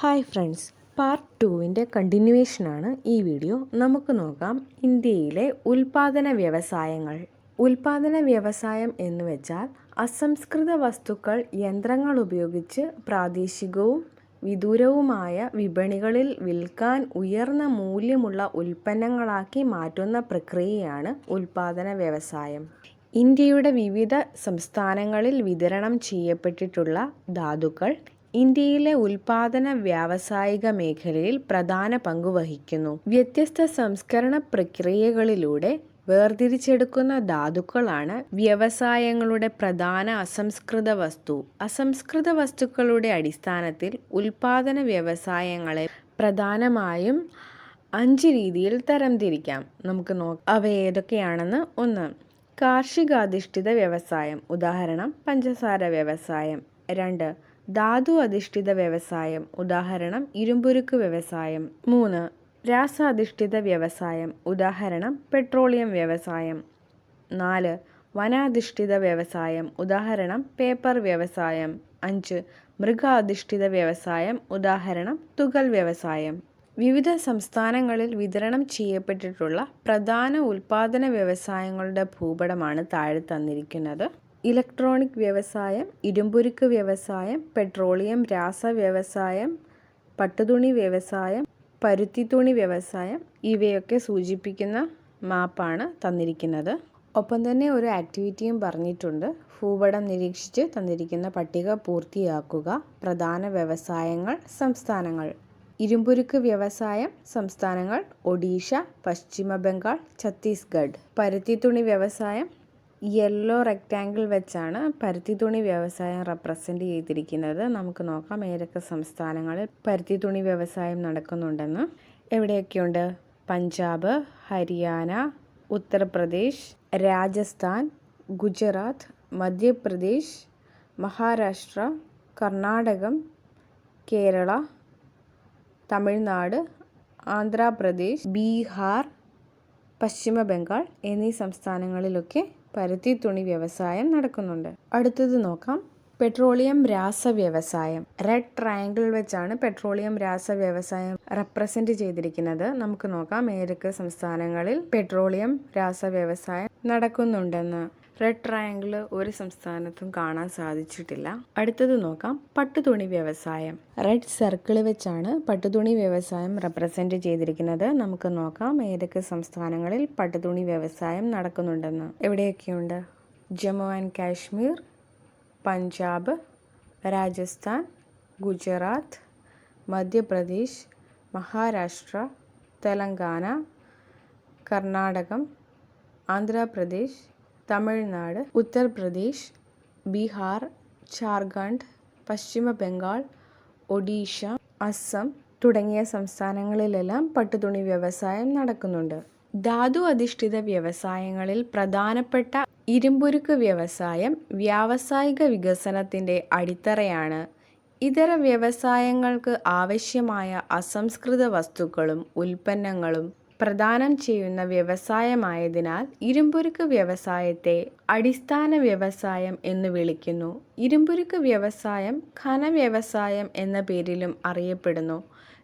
Hi friends part ടുവിന്റെ കണ്ടിന്യൂവേഷനാണ് ഈ video നമുക്ക് നോക്കാം ഇന്ത്യയിലെ ഉൽപാദന വ്യവസായങ്ങൾ. ഉൽപാദന വ്യവസായം എന്ന് വെച്ചാൽ അസംസ്കൃത വസ്തുക്കൾ യന്ത്രങ്ങൾ ഉപയോഗിച്ച് പ്രാദേശികവും വിദൂരവുമായ വിപണികളിൽ വിൽക്കാൻ ഉയർന്ന മൂല്യമുള്ള ഉൽപ്പന്നങ്ങളാക്കി മാറ്റുന്ന പ്രക്രിയയാണ് ഉൽപാദന വ്യവസായം. ഇന്ത്യയുടെ വിവിധ സംസ്ഥാനങ്ങളിൽ വിതരണം ചെയ്യപ്പെട്ടിട്ടുള്ള ധാതുക്കൾ ഇന്ത്യയിലെ ഉൽപാദന വ്യാവസായിക മേഖലയിൽ പ്രധാന പങ്കുവഹിക്കുന്നു. വ്യത്യസ്ത സംസ്കരണ പ്രക്രിയകളിലൂടെ വേർതിരിച്ചെടുക്കുന്ന ധാതുക്കളാണ് വ്യവസായങ്ങളുടെ പ്രധാന അസംസ്കൃത വസ്തു. അസംസ്കൃത വസ്തുക്കളുടെ അടിസ്ഥാനത്തിൽ ഉൽപാദന വ്യവസായങ്ങളെ പ്രധാനമായും അഞ്ച് രീതിയിൽ തരംതിരിക്കാം. നമുക്ക് നോക്കാം. അവ ഏതൊക്കെയാണെന്ന് ഒന്ന് കാർഷികാധിഷ്ഠിത വ്യവസായം ഉദാഹരണം പഞ്ചസാര വ്യവസായം. രണ്ട് ധാതു അധിഷ്ഠിത വ്യവസായം. ഉദാഹരണം ഇരുമ്പുരുക്ക് വ്യവസായം. മൂന്ന് രാസാധിഷ്ഠിത വ്യവസായം. ഉദാഹരണം പെട്രോളിയം വ്യവസായം. നാല് വനാധിഷ്ഠിത വ്യവസായം. ഉദാഹരണം പേപ്പർ വ്യവസായം. അഞ്ച് മൃഗാധിഷ്ഠിത വ്യവസായം. ഉദാഹരണം തുകൽ വ്യവസായം. വിവിധ സംസ്ഥാനങ്ങളിൽ വിതരണം ചെയ്യപ്പെട്ടിട്ടുള്ള പ്രധാന ഉൽപാദന വ്യവസായങ്ങളുടെ ഭൂപടമാണ് താഴെ തന്നിരിക്കുന്നത്. ഇലക്ട്രോണിക് വ്യവസായം ഇരുമ്പുരുക്ക് വ്യവസായം പെട്രോളിയം രാസ വ്യവസായം പട്ടുതുണി വ്യവസായം പരുത്തിത്തുണി വ്യവസായം ഇവയൊക്കെ സൂചിപ്പിക്കുന്ന മാപ്പാണ് തന്നിരിക്കുന്നത്. ഒപ്പം തന്നെ ഒരു ആക്ടിവിറ്റിയും പറഞ്ഞിട്ടുണ്ട്. ഭൂപടം നിരീക്ഷിച്ച് തന്നിരിക്കുന്ന പട്ടിക പൂർത്തിയാക്കുക പ്രധാന വ്യവസായങ്ങൾ സംസ്ഥാനങ്ങൾ. ഇരുമ്പുരുക്ക് വ്യവസായം സംസ്ഥാനങ്ങൾ ഒഡീഷ പശ്ചിമ ബംഗാൾ ഛത്തീസ്ഗഡ്. പരുത്തിത്തുണി വ്യവസായം യെല്ലോ റെക്റ്റാങ്കിൾ വെച്ചാണ് പരുത്തിത്തുണി വ്യവസായം റെപ്രസെന്റ് ചെയ്തിരിക്കുന്നത്. നമുക്ക് നോക്കാം ഏതൊക്കെ സംസ്ഥാനങ്ങളിൽ പരുത്തിത്തുണി വ്യവസായം നടക്കുന്നുണ്ടെന്ന്. എവിടെയൊക്കെയുണ്ട്? പഞ്ചാബ് ഹരിയാന ഉത്തർപ്രദേശ് രാജസ്ഥാൻ ഗുജറാത്ത് മധ്യപ്രദേശ് മഹാരാഷ്ട്ര കർണാടകം കേരള തമിഴ്നാട് ആന്ധ്രാപ്രദേശ് ബീഹാർ പശ്ചിമ ബംഗാൾ എന്നീ സംസ്ഥാനങ്ങളിലൊക്കെ പരുത്തി തുണി വ്യവസായം നടക്കുന്നുണ്ട്. അടുത്തത് നോക്കാം. പെട്രോളിയം രാസ വ്യവസായം. റെഡ് ട്രയാങ്കിൾ വെച്ചാണ് പെട്രോളിയം രാസ വ്യവസായം റെപ്രസെന്റ് ചെയ്തിരിക്കുന്നത്. നമുക്ക് നോക്കാം ഏതൊക്കെ സംസ്ഥാനങ്ങളിൽ പെട്രോളിയം രാസ വ്യവസായം നടക്കുന്നുണ്ടെന്ന്. റെഡ് ട്രയാങ്കിൾ ഒരു സംസ്ഥാനത്തും കാണാൻ സാധിച്ചിട്ടില്ല. അടുത്തത് നോക്കാം. പട്ടുതുണി വ്യവസായം. റെഡ് സർക്കിൾ വെച്ചാണ് പട്ടുതുണി വ്യവസായം റെപ്രസെന്റ് ചെയ്തിരിക്കുന്നത്. നമുക്ക് നോക്കാം ഏതൊക്കെ സംസ്ഥാനങ്ങളിൽ പട്ടുതുണി വ്യവസായം നടക്കുന്നുണ്ടെന്ന്. എവിടെയൊക്കെയുണ്ട്? ജമ്മു ആൻഡ് കാശ്മീർ പഞ്ചാബ് രാജസ്ഥാൻ ഗുജറാത്ത് മധ്യപ്രദേശ് മഹാരാഷ്ട്ര തെലങ്കാന കർണാടകം ആന്ധ്രാപ്രദേശ് തമിഴ്നാട് ഉത്തർപ്രദേശ് ബീഹാർ ജാർഖണ്ഡ് പശ്ചിമ ബംഗാൾ ഒഡീഷ അസം തുടങ്ങിയ സംസ്ഥാനങ്ങളിലെല്ലാം പട്ടുതുണി വ്യവസായം നടക്കുന്നുണ്ട്. ധാതു അധിഷ്ഠിത വ്യവസായങ്ങളിൽ പ്രധാനപ്പെട്ട ഇരുമ്പുരുക്ക് വ്യവസായം വ്യാവസായിക വികസനത്തിന്റെ അടിത്തറയാണ്. ഇതര വ്യവസായങ്ങൾക്ക് ആവശ്യമായ അസംസ്കൃത വസ്തുക്കളും ഉൽപ്പന്നങ്ങളും പ്രദാനം ചെയ്യുന്ന വ്യവസായമായതിനാൽ ഇരുമ്പുരുക്ക് വ്യവസായത്തെ അടിസ്ഥാന വ്യവസായം എന്ന് വിളിക്കുന്നു. ഇരുമ്പുരുക്ക് വ്യവസായം ഖന വ്യവസായം എന്ന പേരിലും അറിയപ്പെടുന്നു.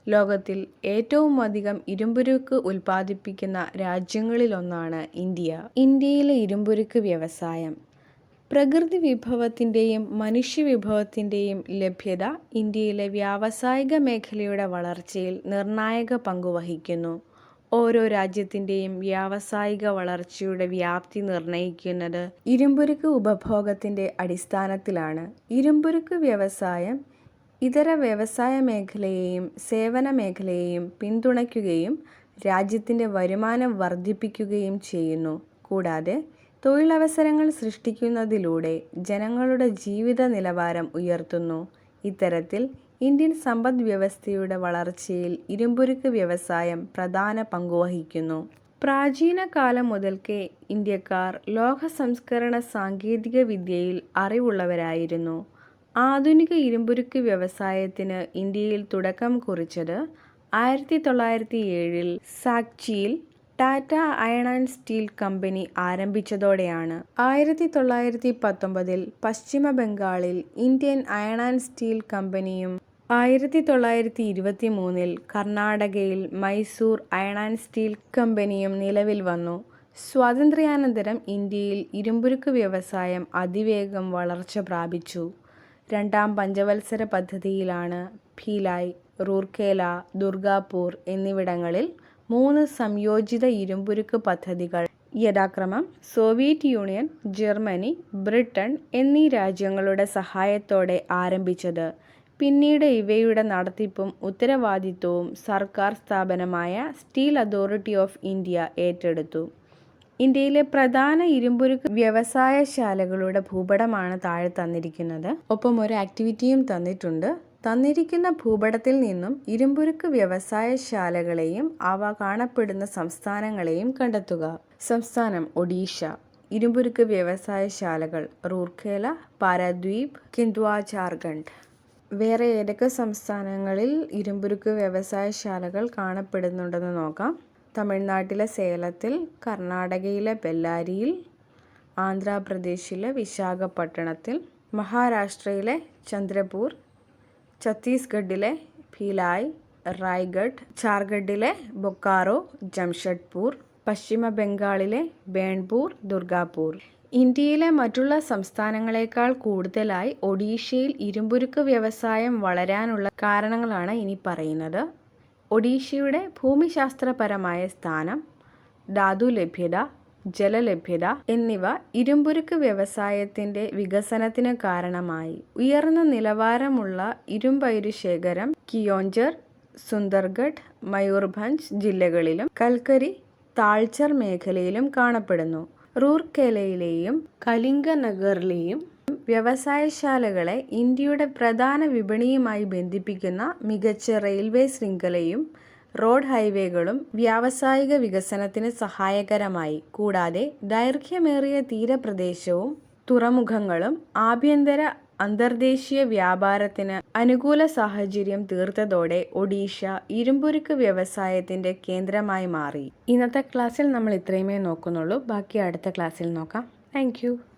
ലോകത്തിൽ ഏറ്റവും അധികം ഇരുമ്പുരുക്ക് ഉൽപ്പാദിപ്പിക്കുന്ന രാജ്യങ്ങളിലൊന്നാണ് ഇന്ത്യ. ഇന്ത്യയിലെ ഇരുമ്പുരുക്ക് വ്യവസായം പ്രകൃതി വിഭവത്തിന്റെയും മനുഷ്യ വിഭവത്തിന്റെയും ലഭ്യത ഇന്ത്യയിലെ വ്യാവസായിക മേഖലയുടെ വളർച്ചയിൽ നിർണായക പങ്കുവഹിക്കുന്നു ഓരോ രാജ്യത്തിന്റെയും വ്യാവസായിക വളർച്ചയുടെ വ്യാപ്തി നിർണയിക്കുന്നത് ഇരുമ്പുരുക്ക് ഉപഭോഗത്തിന്റെ അടിസ്ഥാനത്തിലാണ്. ഇരുമ്പുരുക്ക് വ്യവസായം ഇതര വ്യവസായ മേഖലയെയും സേവന മേഖലയെയും പിന്തുണയ്ക്കുകയും രാജ്യത്തിന്റെ വരുമാനം വർദ്ധിപ്പിക്കുകയും ചെയ്യുന്നു. കൂടാതെ തൊഴിലവസരങ്ങൾ സൃഷ്ടിക്കുന്നതിലൂടെ ജനങ്ങളുടെ ജീവിത നിലവാരം ഉയർത്തുന്നു. ഇത്തരത്തിൽ ഇന്ത്യൻ സമ്പദ് വ്യവസ്ഥയുടെ വളർച്ചയിൽ ഇരുമ്പുരുക്ക് വ്യവസായം പ്രധാന പങ്കുവഹിക്കുന്നു പ്രാചീന കാലം മുതൽക്കേ ഇന്ത്യക്കാർ ലോഹ സംസ്കരണ സാങ്കേതിക വിദ്യയിൽ അറിവുള്ളവരായിരുന്നു. ആധുനിക ഇരുമ്പുരുക്ക് വ്യവസായത്തിന് ഇന്ത്യയിൽ തുടക്കം കുറിച്ചത് ആയിരത്തി തൊള്ളായിരത്തി ഏഴിൽ സാക്ചിയിൽ Tata iron and steel company ആരംഭിച്ചതോടെയാണ്. ആയിരത്തി തൊള്ളായിരത്തി പത്തൊമ്പതിൽ പശ്ചിമ ബംഗാളിൽ ഇന്ത്യൻ അയൺ ആൻഡ് സ്റ്റീൽ കമ്പനിയും ആയിരത്തി തൊള്ളായിരത്തി ഇരുപത്തി മൂന്നിൽ കർണാടകയിൽ മൈസൂർ അയൺ ആൻഡ് സ്റ്റീൽ കമ്പനിയും നിലവിൽ വന്നു. സ്വാതന്ത്ര്യാനന്തരം ഇന്ത്യയിൽ ഇരുമ്പുരുക്ക് വ്യവസായം അതിവേഗം വളർച്ച പ്രാപിച്ചു. രണ്ടാം പഞ്ചവത്സര പദ്ധതിയിലാണ് ഭീലായ് റൂർക്കേല, ദുർഗാപൂർ എന്നിവിടങ്ങളിൽ മൂന്ന് സംയോജിത ഇരുമ്പുരുക്ക് പദ്ധതികൾ യഥാക്രമം സോവിയറ്റ് യൂണിയൻ, ജർമ്മനി, ബ്രിട്ടൻ എന്നീ രാജ്യങ്ങളുടെ സഹായത്തോടെ ആരംഭിച്ചത്. പിന്നീട് ഇവയുടെ നടത്തിപ്പും ഉത്തരവാദിത്വവും സർക്കാർ സ്ഥാപനമായ സ്റ്റീൽ അതോറിറ്റി ഓഫ് ഇന്ത്യ ഏറ്റെടുത്തു. ഇന്ത്യയിലെ പ്രധാന ഇരുമ്പുരുക്ക് വ്യവസായശാലകളുടെ ഭൂപടമാണ് താഴെ തന്നിരിക്കുന്നത്. ഒപ്പം ഒരു ആക്ടിവിറ്റിയും തന്നിട്ടുണ്ട്. തന്നിരിക്കുന്ന ഭൂപടത്തിൽ നിന്നും ഇരുമ്പുരുക്ക് വ്യവസായശാലകളെയും അവ കാണപ്പെടുന്ന സംസ്ഥാനങ്ങളെയും കണ്ടെത്തുക. സംസ്ഥാനം ഒഡീഷ. ഇരുമ്പുരുക്ക് വ്യവസായശാലകൾ റൂർഖേല പാരദ്വീപ്, കിന്ദ്വാ ജാർഖണ്ഡ്. വേറെ ഏതൊക്കെ സംസ്ഥാനങ്ങളിൽ ഇരുമ്പുരുക്ക് വ്യവസായശാലകൾ കാണപ്പെടുന്നുണ്ടെന്ന് നോക്കാം. തമിഴ്നാട്ടിലെ സേലത്തിൽ, കർണാടകയിലെ ബെല്ലാരിയിൽ, ആന്ധ്രാപ്രദേശിലെ വിശാഖപട്ടണത്തിൽ, മഹാരാഷ്ട്രയിലെ ചന്ദ്രപൂർ, ഛത്തീസ്ഗഡിലെ ഭിലായ്, റായ്ഗഡ്, ഝാർഖണ്ഡിലെ ബൊക്കാറോ, ജംഷഡ്പൂർ, പശ്ചിമ ബംഗാളിലെ ബേൺപൂർ, ദുർഗാപൂർ. ഇന്ത്യയിലെ മറ്റുള്ള സംസ്ഥാനങ്ങളെക്കാൾ കൂടുതലായി ഒഡീഷയിൽ ഇരുമ്പുരുക്ക് വ്യവസായം വളരാനുള്ള കാരണങ്ങളാണ് ഇനി പറയുന്നത്. ഒഡീഷയുടെ ഭൂമിശാസ്ത്രപരമായ സ്ഥാനം, ധാതു ലഭ്യത ജലലഭ്യത എന്നിവ ഇരുമ്പുരുക്ക് വ്യവസായത്തിന്റെ വികസനത്തിന് കാരണമായി. ഉയർന്ന നിലവാരമുള്ള ഇരുമ്പയിര് ശേഖരം കിയോഞ്ചർ, സുന്ദർഗഡ് മയൂർഭഞ്ച് ജില്ലകളിലും കൽക്കരി താഴ്ചർ മേഖലയിലും കാണപ്പെടുന്നു. റൂർക്കേലയിലെയും കലിംഗനഗറിലെയും വ്യവസായശാലകളെ ഇന്ത്യയുടെ പ്രധാന വിപണിയുമായി ബന്ധിപ്പിക്കുന്ന മികച്ച റെയിൽവേ ശൃംഖലയും റോഡ് ഹൈവേകളും വ്യാവസായിക വികസനത്തിന് സഹായകരമായി. കൂടാതെ ദൈർഘ്യമേറിയ തീരപ്രദേശവും തുറമുഖങ്ങളും ആഭ്യന്തര അന്തർദേശീയ വ്യാപാരത്തിന് അനുകൂല സാഹചര്യം തീർത്തതോടെ ഒഡീഷ ഇരുമ്പുരുക്ക് വ്യവസായത്തിന്റെ കേന്ദ്രമായി മാറി. ഇന്നത്തെ ക്ലാസ്സിൽ നമ്മൾ ഇത്രയുമേ നോക്കുന്നുള്ളൂ. ബാക്കി അടുത്ത ക്ലാസ്സിൽ നോക്കാം. താങ്ക്.